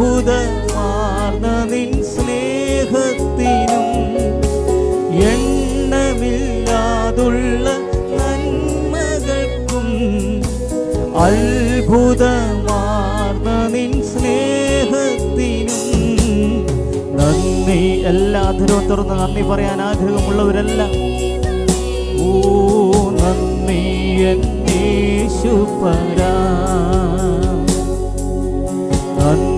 അത്ഭുതമാർന്ന നിൻ സ്നേഹത്തിനും എണ്ണമില്ലാതുള്ള നന്മകൾക്കും അത്ഭുതമാർന്ന നിൻ സ്നേഹത്തിനും നന്ദി. എല്ലാ അധരവും തുറന്ന് നന്ദി പറയാൻ ആഗ്രഹമുള്ളവരെല്ലാം. ഓ നന്ദി എന്നേശുപരാ നന്ദി നന്ദി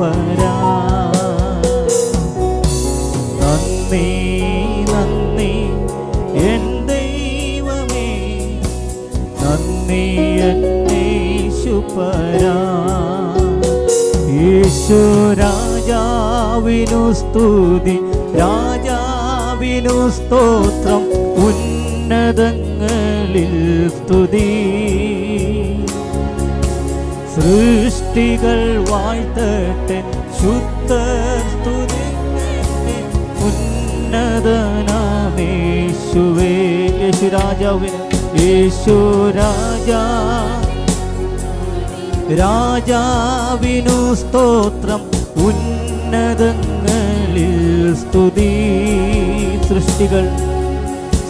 എന്നേശുപരാ നന്ദി എൻ ദൈവമേ. നന്ദി എന്നേശുപരാ യേശു രാജാവിനു സ്തുതി രാജാവിനു സ്തോത്രം. ഉന്നതങ്ങളിൽ സ്തുതി. സൃഷ്ടികൾ വാഴ്ത്തട്ടെ. ശുദ്ധ സ്തുതി ഉന്നതനാമേശുവേ. യേശു രാജാവിന് യേശു രാജാ. രാജാവിനു സ്തോത്രം. ഉന്നതങ്ങളിൽ സ്തുതി. സൃഷ്ടികൾ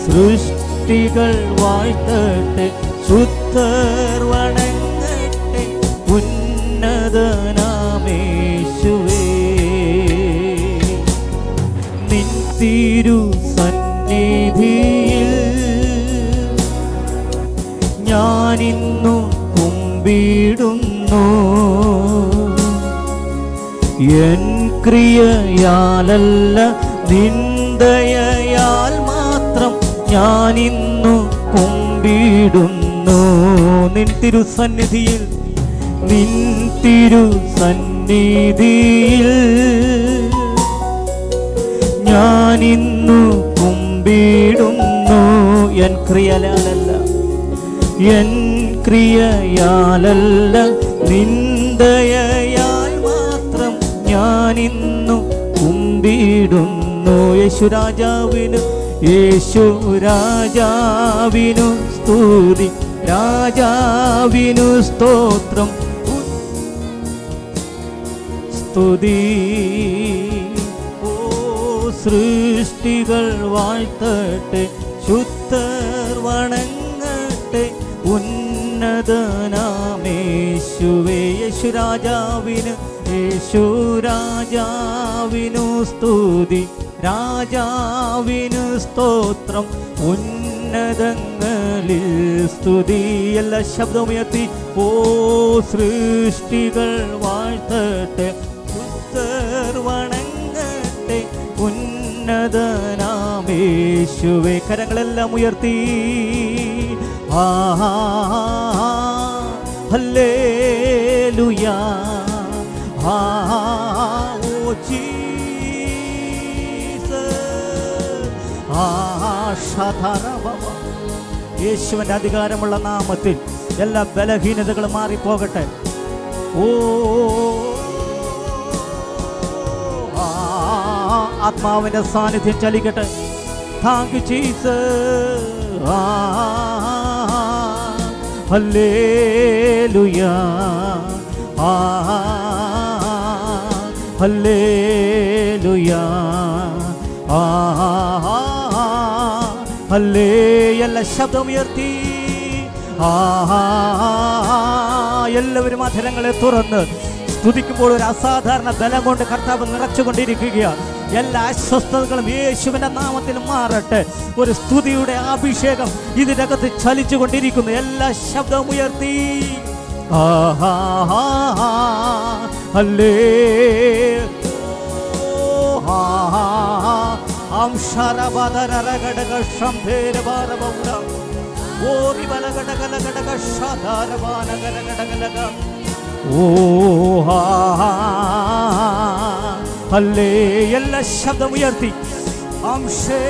സൃഷ്ടികൾ വാഴ്ത്തട്ടെ. കുമ്പിടുന്നു എൻ ക്രിയയാലല്ല നിന്ദയാൽ മാത്രം ഞാനിന്നു കുമ്പിടുന്നു. നിൻ തിരുസന്നിധിയിൽ നിൻ തിരുസന്നിധിയിൽ ഞാനിന്നു കുമ്പിടുന്നു. എൻ ക്രിയലാലല്ല എൻ ക്രിയയാലല്ല നിന്ദയാൽ മാത്രം ഞാനിന്നു കുമ്പിടുന്നു. യേശു രാജാവിനു യേശു രാജാവിനു സ്തുതി. രാജാവിനു സ്തോത്രം. സ്തുതി. ഓ സൃഷ്ടികൾ വാഴ്ത്തട്ടെ ശുദ്ധർ വണങ്ങട്ടെ ഉന്നതനാമേശുവേ യേശു രാജാവിന് യേശു രാജാവിനു സ്തുതി. രാജാവിനു സ്തോത്രം ഉന്നതങ്ങളിൽ സ്തുതി. എല്ലാ ശബ്ദമുയർത്തി ഓ സൃഷ്ടികൾ വാഴ്ത്തട്ടെ ശുദ്ധർ വണങ്ങട്ടെ ഉന്നതനാമേശുവേ കരങ്ങളെല്ലാം ഉയർത്തി. ഹല്ലേലൂയാ. ആ ഓ. യേശുവിന്റെ അധികാരമുള്ള നാമത്തിൽ എല്ലാ ബലഹീനതകളും മാറിപ്പോകട്ടെ. ഓ ആത്മാവിന്റെ സാന്നിധ്യം ചലിക്കട്ടെ. Thank you Jesus. ആ, ഹല്ലേലൂയാ ആ, ഹല്ലേലൂയാ ആ, ഹല്ലേ എല്ലാ ശബ്ദമുയർത്തി ആ എല്ലാവരും അധരങ്ങളെ തുറന്ന് സ്തുതിക്കുമ്പോൾ ഒരു അസാധാരണ ബലം കൊണ്ട് കർത്താവ് നിറച്ചുകൊണ്ടിരിക്കുകയാണ് എല്ലാ അസ്വസ്ഥതകളും യേശുവിന്റെ നാമത്തിൽ മാറട്ടെ. ഒരു സ്തുതിയുടെ അഭിഷേകം ഇതിനകത്ത് ചലിച്ചു കൊണ്ടിരിക്കുന്നു എല്ലാ ശബ്ദവും ഉയർത്തി. അല്ലേ? ഓ ഹാ. അല്ലേ എല്ലാ ശബ്ദമുയർത്തി അംശേ.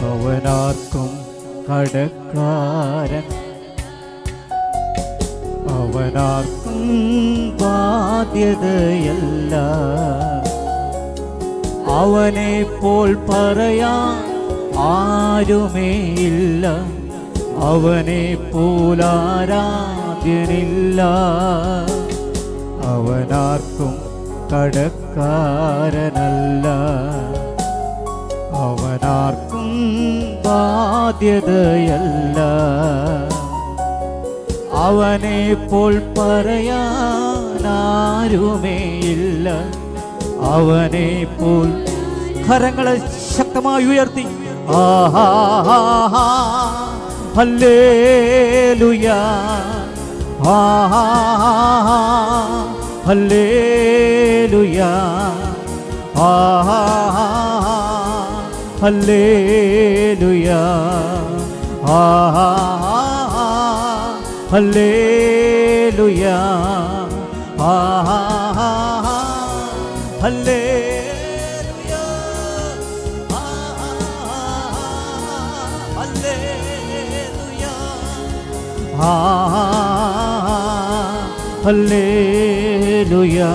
അവനാർക്കും കടക്കാരൻ. അവനാർക്കും ബാധ്യതയല്ല. അവനെ പോൽ പറയാൻ ആരുമേയില്ല. അവനെ പോലാരാധ്യനില്ല അവനാർക്കും കടക്കാരനല്ല. അവനാർക്കും ബാധ്യതയല്ല. അവനെ പോൽ പറയാനാരുമേയില്ല. അവനെ പോൽ കരങ്ങളെ ശക്തമായി ഉയർത്തി. ആഹാ ഹല്ലേലൂയാ. Ah, hallelujah. Ah, hallelujah. Ah, hallelujah. Ah, hallelujah. Ah, hallelujah. Ah, ഹല്ലേലൂയാ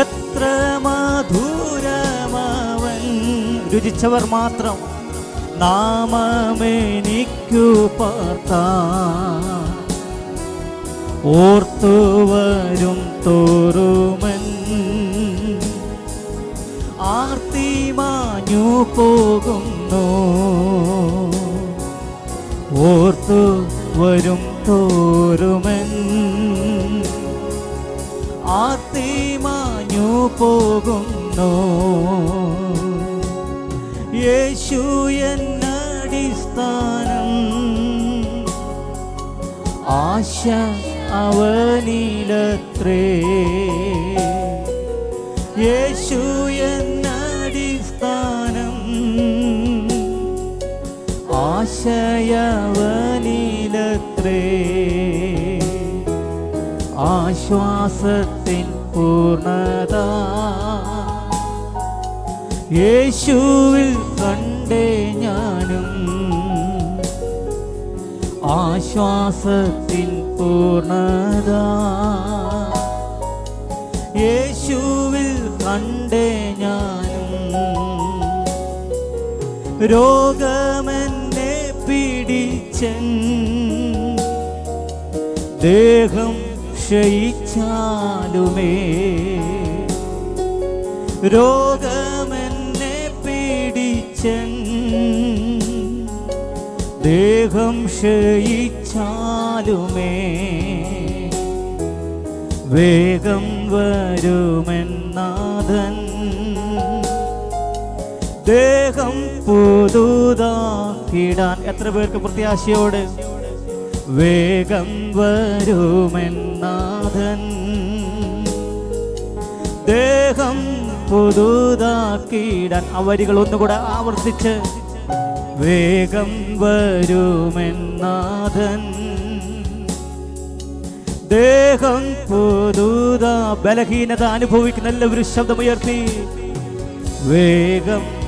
എത്ര മധുരമവൻ. രുചിച്ചവർ മാത്രം നാമമെനിക്കു പാർത്താ ഓർത്തു വരും തോറുമൻ. ആർത്തി മാഞ്ഞു പോകുന്നു. ഓർത്തു വരും തോറുമൻ. ആർത്തി മാഞ്ഞു പോകുന്നു. യേശു എന്നടിസ്ഥാനം ആശ അവനിലത്രേ. യേശു എന്നടിസ്ഥാനം ആശയവനിലത്രേ. ആശ്വാസത്തിൻ പൂർണത യേശുവിൽ കണ്ടേ ആശ്വാസത്തിൻ പൂർണത യേശുവിൽ കണ്ടേ ഞാനും. രോഗമെന്നെ പിടിച്ചൻ. ദേഹം ക്ഷയിച്ചാലുമേ. രോഗമെന്നെ ദേഹം ക്ഷയിച്ചാലുമേ വേഗം വരുമെന്നാഥൻ ദേഹം പുതുതാക്കിടാൻ എത്ര പേർക്ക് പ്രത്യാശയോട്? വേഗം വരുമെന്നാഥൻ ദേഹം പുതുതാക്കിടാൻ ആ വരികൾ ഒന്നുകൂടെ ആവർത്തിച്ച് വേഗം വരുമെന്നാഥൻ. ദേഹം പുതുതാ ബലഹീനത അനുഭവിക്കുന്ന എല്ലാവരും ശബ്ദമുയർത്തി. വേഗം